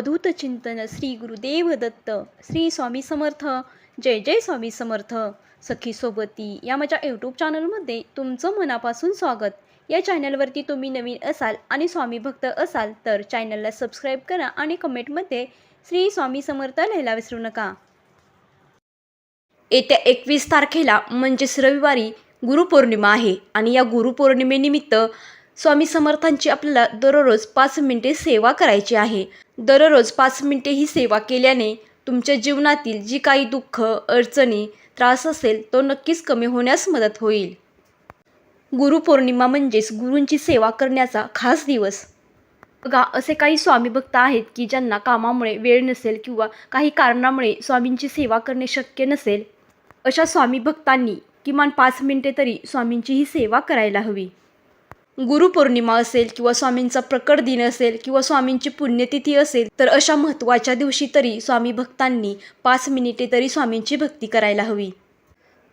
अवधूत चिंतन श्री गुरुदेव दत्त श्री स्वामी समर्थ जय जय स्वामी समर्थ. सखी सोबती या माझ्या यूट्यूब चॅनलमध्ये तुमचं मनापासून स्वागत. या चॅनलवरती तुम्ही नवीन असाल आणि स्वामी भक्त असाल तर चॅनलला सबस्क्राईब करा आणि कमेंटमध्ये श्री स्वामी समर्थ लिहायला विसरू नका. येत्या एकवीस तारखेला म्हणजेच रविवारी गुरुपौर्णिमा आहे आणि या गुरुपौर्णिमेनिमित्त स्वामी समर्थांची आपल्याला दररोज पाच मिनिटे सेवा करायची आहे. दररोज पाच मिनिटे ही सेवा केल्याने तुमच्या जीवनातील जी काही दुःख अडचणी त्रास असेल तो नक्कीच कमी होण्यास मदत होईल. गुरुपौर्णिमा म्हणजेच गुरूंची सेवा करण्याचा खास दिवस. बघा असे काही स्वामी भक्त आहेत की ज्यांना कामामुळे वेळ नसेल किंवा काही कारणामुळे स्वामींची सेवा करणे शक्य नसेल. अशा स्वामी भक्तांनी किमान पाच मिनिटे तरी स्वामींची ही सेवा करायला हवी. गुरुपौर्णिमा असेल किंवा स्वामींचा प्रकट दिन असेल किंवा स्वामींची पुण्यतिथी असेल तर अशा महत्त्वाच्या दिवशी तरी स्वामी भक्तांनी पाच मिनिटे तरी स्वामींची भक्ती करायला हवी.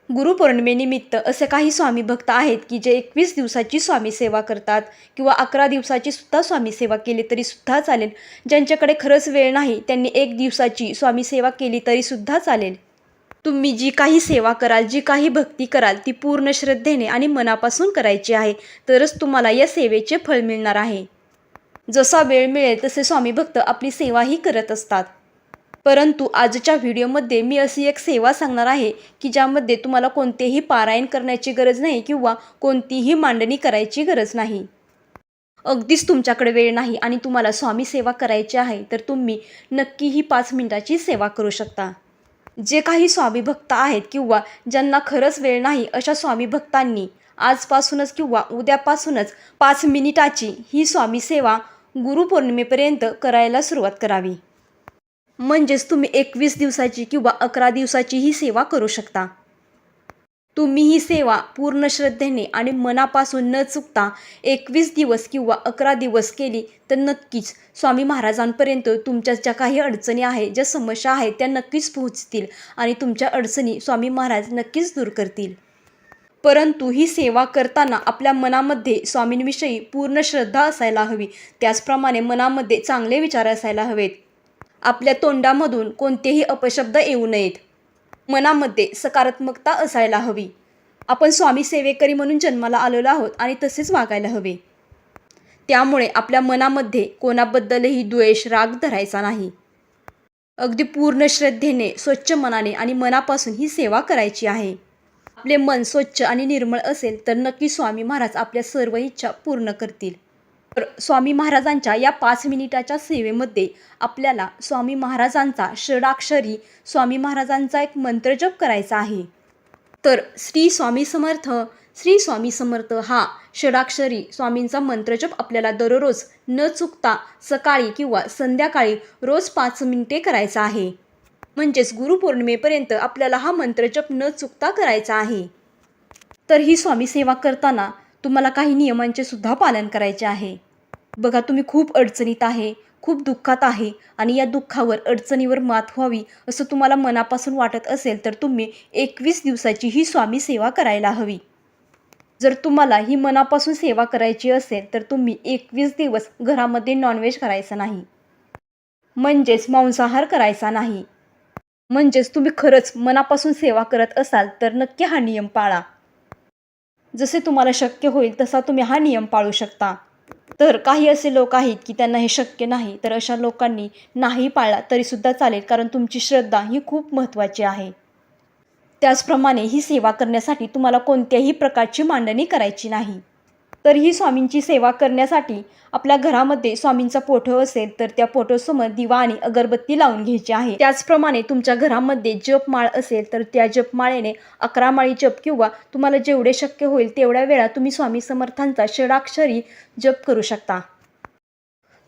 गुरुपौर्णिमेनिमित्त असे काही स्वामी भक्त आहेत की जे एकवीस दिवसाची स्वामी सेवा करतात किंवा अकरा दिवसाची सुद्धा स्वामी सेवा केली तरी सुद्धा चालेल. ज्यांच्याकडे खरंच वेळ नाही त्यांनी एक दिवसाची स्वामी सेवा केली तरी सुद्धा चालेल. तुम्ही जी काही सेवा कराल जी काही भक्ती कराल ती पूर्ण श्रद्धेने आणि मनापासून करायची आहे. तरच तुम्हाला या सेवेचे फळ मिळणार आहे. जसा वेळ मिळेल तसे स्वामी भक्त आपली सेवाही करत असतात. परंतु आजच्या व्हिडिओमध्ये मी अशी एक सेवा सांगणार आहे की ज्यामध्ये तुम्हाला कोणतेही पारायण करण्याची गरज नाही किंवा कोणतीही मांडणी करायची गरज नाही. अगदीच तुमच्याकडे वेळ नाही आणि तुम्हाला स्वामी सेवा करायची आहे तर तुम्ही नक्की ही पाच मिनिटाची सेवा करू शकता. जे काही स्वामी भक्त आहेत किंवा ज्यांना खरंच वेळ नाही अशा स्वामी भक्तांनी आजपासूनच किंवा उद्यापासूनच पाच मिनिटाची ही स्वामी सेवा गुरुपौर्णिमेपर्यंत करायला सुरुवात करावी. म्हणजेच तुम्ही एकवीस दिवसाची किंवा अकरा दिवसाची ही सेवा करू शकता. तुम्ही ही सेवा पूर्ण श्रद्धेने आणि मनापासून न चुकता एकवीस दिवस किंवा अकरा दिवस केली तर नक्कीच स्वामी महाराजांपर्यंत तुमच्या ज्या काही अडचणी आहेत ज्या समस्या आहेत त्या नक्कीच पोहोचतील आणि तुमच्या अडचणी स्वामी महाराज नक्कीच दूर करतील. परंतु ही सेवा करताना आपल्या मनामध्ये स्वामींविषयी पूर्ण श्रद्धा असायला हवी. त्याचप्रमाणे मनामध्ये चांगले विचार असायला हवेत. आपल्या तोंडामधून कोणतेही अपशब्द येऊ नयेत. मनामध्ये सकारात्मकता असायला हवी. आपण स्वामी सेवेकरी म्हणून जन्माला आलेलो आहोत आणि तसेच वागायला हवे. त्यामुळे आपल्या मनामध्ये कोणाबद्दलही द्वेष राग धरायचा नाही. अगदी पूर्ण श्रद्धेने स्वच्छ मनाने आणि मनापासून ही सेवा करायची आहे. आपले मन स्वच्छ आणि निर्मळ असेल तर नक्की स्वामी महाराज आपल्या सर्व इच्छा पूर्ण करतील. तर स्वामी महाराजांच्या या पाच मिनिटाच्या सेवेमध्ये आपल्याला स्वामी महाराजांचा षडाक्षरी स्वामी महाराजांचा एक मंत्रजप करायचा आहे. तर श्री स्वामी समर्थ श्री स्वामी समर्थ हा षडाक्षरी स्वामींचा मंत्रजप आपल्याला दररोज न चुकता सकाळी किंवा संध्याकाळी रोज पाच मिनिटे करायचा आहे. म्हणजेच गुरुपौर्णिमेपर्यंत आपल्याला हा मंत्रजप न चुकता करायचा आहे. तर ही स्वामी सेवा करताना तुम्हाला काही नियमांचे सुद्धा पालन करायचे आहे. बघा तुम्ही खूप अडचणीत आहे खूप दुःखात आहे आणि या दुःखावर अडचणीवर मात व्हावी असं तुम्हाला मनापासून वाटत असेल तर तुम्ही एकवीस दिवसाची ही स्वामी सेवा करायला हवी. जर तुम्हाला ही मनापासून सेवा करायची असेल तर तुम्ही एकवीस दिवस घरामध्ये नॉनव्हेज करायचं नाही. म्हणजेच मांसाहार करायचा नाही. म्हणजेच तुम्ही खरंच मनापासून सेवा करत असाल तर नक्की हा नियम पाळा. जसे तुम्हाला शक्य होईल तसा तुम्ही हा नियम पाळू शकता. तर काही असे लोक आहेत की त्यांना हे शक्य नाही तर अशा लोकांनी नाही पाळला तरीसुद्धा चालेल कारण तुमची श्रद्धा ही खूप महत्त्वाची आहे. त्याचप्रमाणे ही सेवा करण्यासाठी तुम्हाला कोणत्याही प्रकारची मांडणी करायची नाही. तर ही स्वामींची सेवा करण्यासाठी आपल्या घरामध्ये स्वामींचा पोठो असेल तर त्या पोठोसमोर दिवा आणि अगरबत्ती लावून घ्यायची आहे. त्याचप्रमाणे तुमच्या घरामध्ये जपमाळ असेल तर त्या जपमाळेने अकरा माळी जप किंवा तुम्हाला जेवढे शक्य होईल तेवढ्या वेळा तुम्ही स्वामी समर्थांचा षडाक्षरी जप करू शकता.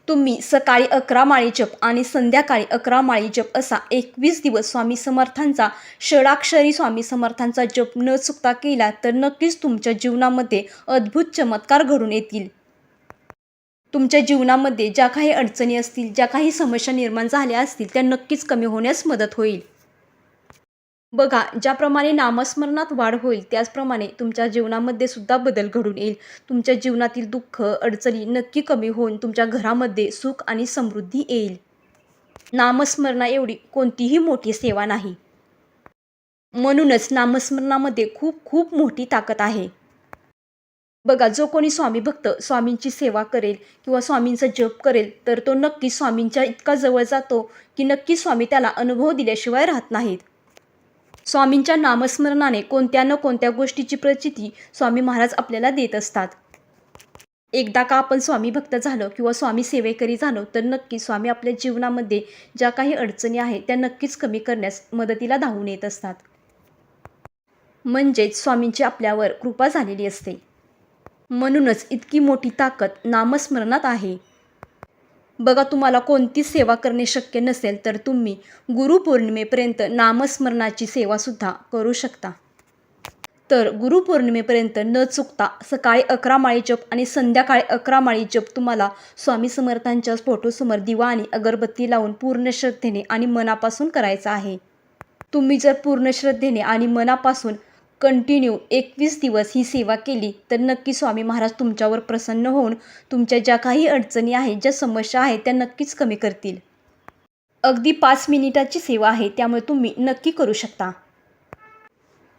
तुम्ही सकाळी अकरा माळी जप आणि संध्याकाळी अकरा माळी जप असा एकवीस दिवस स्वामी समर्थांचा षडाक्षरी स्वामी समर्थांचा जप न चुकता केला तर नक्कीच तुमच्या जीवनामध्ये अद्भुत चमत्कार घडून येतील. तुमच्या जीवनामध्ये ज्या काही अडचणी असतील ज्या काही समस्या निर्माण झाल्या असतील त्या नक्कीच कमी होण्यास मदत होईल. बघा ज्याप्रमाणे नामस्मरणात वाढ होईल त्याचप्रमाणे तुमच्या जीवनामध्ये सुद्धा बदल घडून येईल. तुमच्या जीवनातील दुःख अडचणी नक्की कमी होऊन तुमच्या घरामध्ये सुख आणि समृद्धी येईल. नामस्मरणा एवढी कोणतीही मोठी सेवा नाही. म्हणूनच नामस्मरणामध्ये खूप खूप मोठी ताकद आहे. बघा जो कोणी स्वामी भक्त स्वामींची सेवा करेल किंवा स्वामींचा जप करेल तर तो नक्की स्वामींच्या इतका जवळ जातो की नक्की स्वामी त्याला अनुभव दिल्याशिवाय राहत नाहीत. स्वामींच्या नामस्मरणाने कोणत्या न कोणत्या गोष्टीची प्रचिती स्वामी महाराज आपल्याला देत असतात. एकदा का आपण स्वामी भक्त झालो किंवा स्वामी सेवेकरी झालो तर नक्की स्वामी आपल्या जीवनामध्ये ज्या काही अडचणी आहेत त्या नक्कीच कमी करण्यास मदतीला धावून येत असतात. म्हणजेच स्वामींची आपल्यावर कृपा झालेली असते. म्हणूनच इतकी मोठी ताकद नामस्मरणात आहे. बघा तुम्हाला कोणतीच सेवा करणे शक्य नसेल तर तुम्ही गुरुपौर्णिमेपर्यंत नामस्मरणाची सेवासुद्धा करू शकता. तर गुरुपौर्णिमेपर्यंत न चुकता सकाळी अकरा माळी जप आणि संध्याकाळी अकरा माळी जप तुम्हाला स्वामी समर्थांच्या फोटोसमोर दिवा आणि अगरबत्ती लावून पूर्ण श्रद्धेने आणि मनापासून करायचा आहे. तुम्ही जर पूर्ण श्रद्धेने आणि मनापासून कंटिन्यू एकवीस दिवस ही सेवा केली तर नक्की स्वामी महाराज तुमच्यावर प्रसन्न होऊन तुमच्या ज्या काही अडचणी आहेत ज्या समस्या आहेत त्या नक्कीच कमी करतील. अगदी पाच मिनिटाची सेवा आहे त्यामुळे तुम्ही नक्की करू शकता.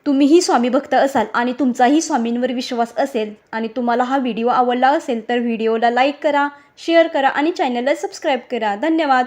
तुम्हीही स्वामी भक्त असाल आणि तुमचाही स्वामींवर विश्वास असेल आणि तुम्हाला हा व्हिडिओ आवडला असेल तर व्हिडिओला लाईक करा शेअर करा आणि चॅनलला सबस्क्राईब करा. धन्यवाद!